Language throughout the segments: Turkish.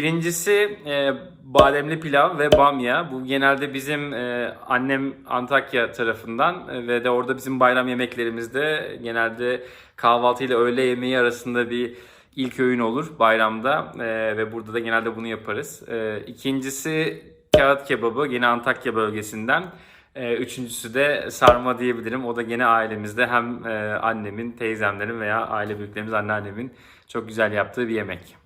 Birincisi e, bademli pilav ve bamya. Bu genelde bizim e, annem Antakya tarafından e, ve de orada bizim bayram yemeklerimizde genelde kahvaltı ile öğle yemeği arasında bir ilk öğün olur bayramda E, ve burada da genelde bunu yaparız. E, ikincisi kağıt kebabı yine Antakya bölgesinden. E, üçüncüsü de sarma diyebilirim. O da gene ailemizde hem e, annemin, teyzemlerin veya aile büyüklerimiz anneannemin çok güzel yaptığı bir yemek.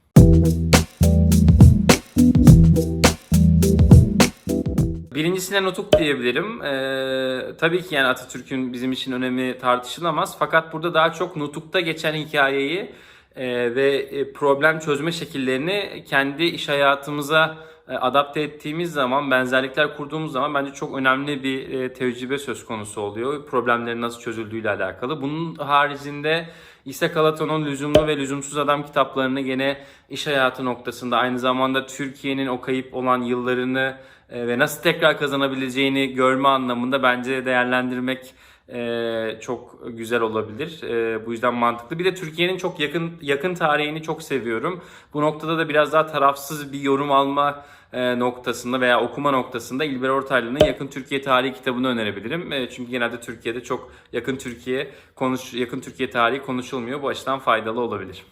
Birincisine nutuk diyebilirim. Ee, tabii ki yani Atatürk'ün bizim için önemi tartışılamaz. Fakat burada daha çok nutukta geçen hikayeyi e, ve e, problem çözme şekillerini kendi iş hayatımıza e, adapte ettiğimiz zaman, benzerlikler kurduğumuz zaman bence çok önemli bir e, tecrübe söz konusu oluyor. Problemlerin nasıl çözüldüğüyle alakalı. Bunun haricinde İshak Alaton'un Lüzumlu ve Lüzumsuz Adam kitaplarını gene iş hayatı noktasında aynı zamanda Türkiye'nin o kayıp olan yıllarını ve nasıl tekrar kazanabileceğini görme anlamında bence değerlendirmek e, çok güzel olabilir. E, bu yüzden mantıklı. Bir de Türkiye'nin çok yakın yakın tarihini çok seviyorum. Bu noktada da biraz daha tarafsız bir yorum alma e, noktasında veya okuma noktasında İlber Ortaylı'nın Yakın Türkiye Tarihi kitabını önerebilirim. Çünkü genelde Türkiye'de çok yakın Türkiye konuş yakın Türkiye tarihi konuşulmuyor. Bu açıdan faydalı olabilir.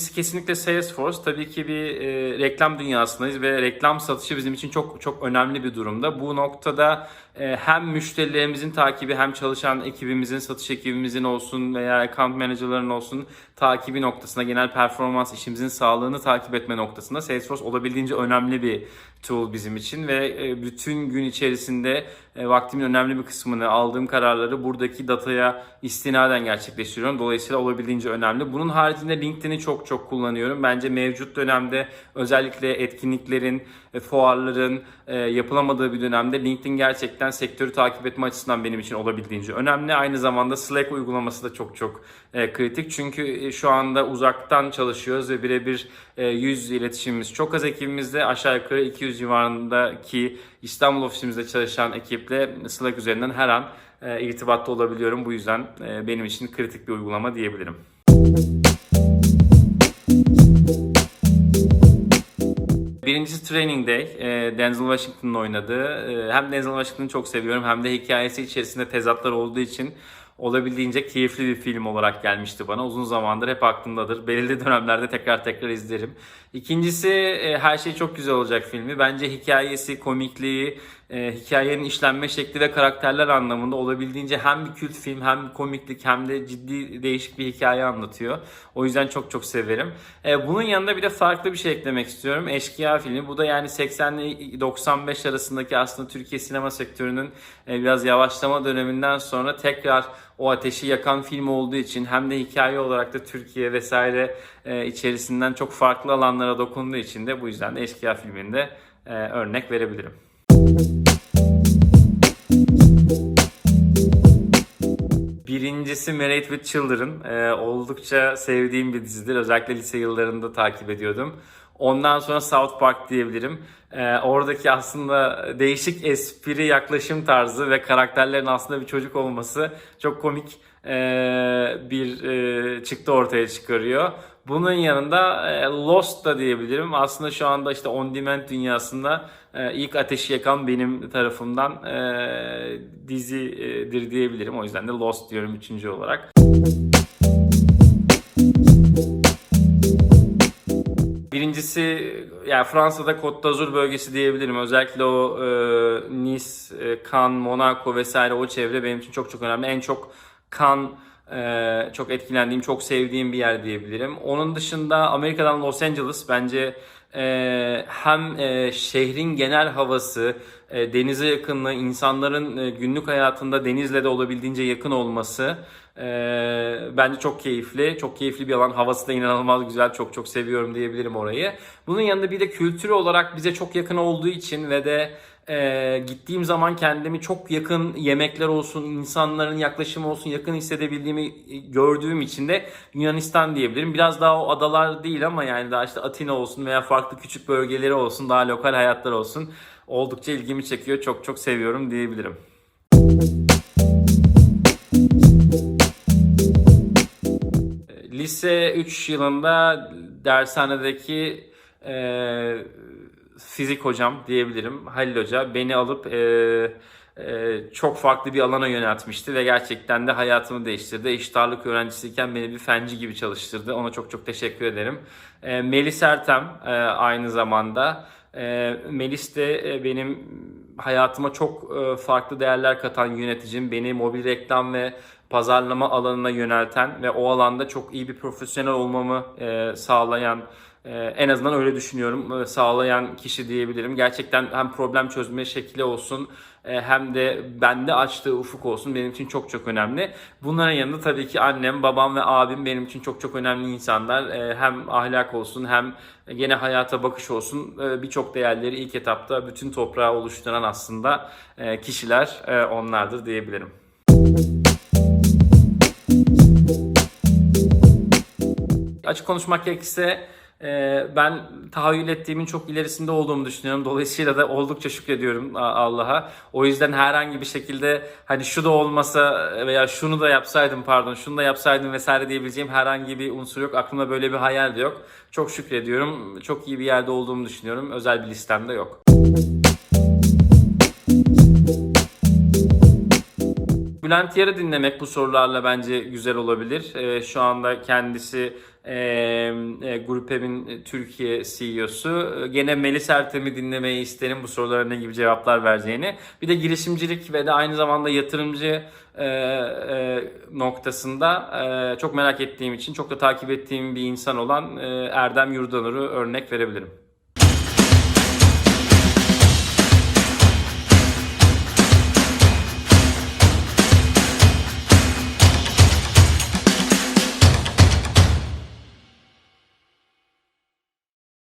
Birincisi kesinlikle Salesforce. Tabii ki bir e, reklam dünyasındayız ve reklam satışı bizim için çok çok önemli bir durumda. Bu noktada hem müşterilerimizin takibi hem çalışan ekibimizin, satış ekibimizin olsun veya account manager'ların olsun takibi noktasında genel performans işimizin sağlığını takip etme noktasında Salesforce olabildiğince önemli bir tool bizim için ve e, bütün gün içerisinde e, vaktimin önemli bir kısmını aldığım kararları buradaki dataya istinaden gerçekleştiriyorum. Dolayısıyla olabildiğince önemli. Bunun haricinde LinkedIn'i çok çok kullanıyorum. Bence mevcut dönemde özellikle etkinliklerin, e, fuarların yapılamadığı bir dönemde LinkedIn gerçekten sektörü takip etme açısından benim için olabildiğince önemli. Aynı zamanda Slack uygulaması da çok çok e, kritik. Çünkü e, şu anda uzaktan çalışıyoruz ve birebir e, yüz iletişimimiz çok az ekibimizde aşağı yukarı 200 civarındaki İstanbul ofisimizde çalışan ekiple Slack üzerinden her an e, irtibatta olabiliyorum. Bu yüzden e, benim için kritik bir uygulama diyebilirim. Birincisi Training Day. E, Denzel Washington'ın oynadığı. E, hem Denzel Washington'ı çok seviyorum hem de hikayesi içerisinde tezatlar olduğu için olabildiğince keyifli bir film olarak gelmişti bana. Uzun zamandır hep aklımdadır. Belirli dönemlerde tekrar tekrar izlerim. İkincisi e, her şey çok güzel olacak filmi. Bence hikayesi, komikliği, e, hikayenin işlenme şekli ve karakterler anlamında olabildiğince hem bir kült film hem bir komiklik hem de ciddi değişik bir hikaye anlatıyor. O yüzden çok çok severim. E, bunun yanında bir de farklı bir şey eklemek istiyorum. Eşkıya filmi. Bu da yani 80 ile 95 arasındaki aslında Türkiye sinema sektörünün e, biraz yavaşlama döneminden sonra tekrar o ateşi yakan film olduğu için hem de hikaye olarak da Türkiye vesaire e, içerisinden çok farklı alanlara dokunduğu için de bu yüzden de Eşkıya filminde e, örnek verebilirim. Birincisi Married with Children. Ee, oldukça sevdiğim bir dizidir. Özellikle lise yıllarında takip ediyordum. Ondan sonra South Park diyebilirim. Ee, oradaki aslında değişik espri yaklaşım tarzı ve karakterlerin aslında bir çocuk olması çok komik e, bir e, çıktı ortaya çıkarıyor. Bunun yanında e, Lost da diyebilirim. Aslında şu anda işte on demand dünyasında e, ilk ateşi yakan benim tarafımdan e, dizidir diyebilirim. O yüzden de Lost diyorum üçüncü olarak. Birincisi yani Fransa'da Côte d'Azur bölgesi diyebilirim. Özellikle o e, Nice, e, Cannes, Monaco vesaire o çevre benim için çok çok önemli. En çok Cannes e, çok etkilendiğim, çok sevdiğim bir yer diyebilirim. Onun dışında Amerika'dan Los Angeles bence e, hem e, şehrin genel havası, e, denize yakınlığı, insanların günlük hayatında denizle de olabildiğince yakın olması e, bence çok keyifli. Çok keyifli bir alan. Havası da inanılmaz güzel. Çok çok seviyorum diyebilirim orayı. Bunun yanında bir de kültürü olarak bize çok yakın olduğu için ve de e, gittiğim zaman kendimi çok yakın yemekler olsun, insanların yaklaşımı olsun yakın hissedebildiğimi gördüğüm için de Yunanistan diyebilirim. Biraz daha o adalar değil ama yani daha işte Atina olsun veya farklı küçük bölgeleri olsun, daha lokal hayatlar olsun oldukça ilgimi çekiyor. Çok çok seviyorum diyebilirim. Lise 3 yılında dershanedeki e, fizik hocam diyebilirim Halil Hoca beni alıp e, e, çok farklı bir alana yöneltmişti ve gerçekten de hayatımı değiştirdi. Eşit ağırlık öğrencisiyken beni bir fenci gibi çalıştırdı. Ona çok çok teşekkür ederim. E, Melis Ertem e, aynı zamanda. E, Melis de e, benim hayatıma çok e, farklı değerler katan yöneticim. Beni mobil reklam ve pazarlama alanına yönelten ve o alanda çok iyi bir profesyonel olmamı e, sağlayan en azından öyle düşünüyorum. Ee, Sağlayan kişi diyebilirim. Gerçekten hem problem çözme şekli olsun e, hem de bende açtığı ufuk olsun benim için çok çok önemli. Bunların yanında tabii ki annem, babam ve abim benim için çok çok önemli insanlar. Ee, Hem ahlak olsun hem gene hayata bakış olsun Ee, birçok değerleri ilk etapta bütün toprağı oluşturan aslında e, kişiler e, onlardır diyebilirim. Açık konuşmak gerekirse e, ben tahayyül ettiğimin çok ilerisinde olduğumu düşünüyorum. Dolayısıyla da oldukça şükrediyorum Allah'a. O yüzden herhangi bir şekilde hani şu da olmasa veya şunu da yapsaydım pardon şunu da yapsaydım vesaire diyebileceğim herhangi bir unsur yok. Aklımda böyle bir hayal de yok. Çok şükrediyorum. Çok iyi bir yerde olduğumu düşünüyorum. Özel bir listem de yok. Bülent Yar'ı dinlemek bu sorularla bence güzel olabilir. Ee, şu anda kendisi e, e, Grupev'in Türkiye CEO'su. Ee, Gene Melis Ertem'i dinlemeyi isterim bu sorulara ne gibi cevaplar vereceğini. Bir de girişimcilik ve de aynı zamanda yatırımcı e, e, noktasında e, çok merak ettiğim için çok da takip ettiğim bir insan olan e, Erdem Yurdanur'u örnek verebilirim.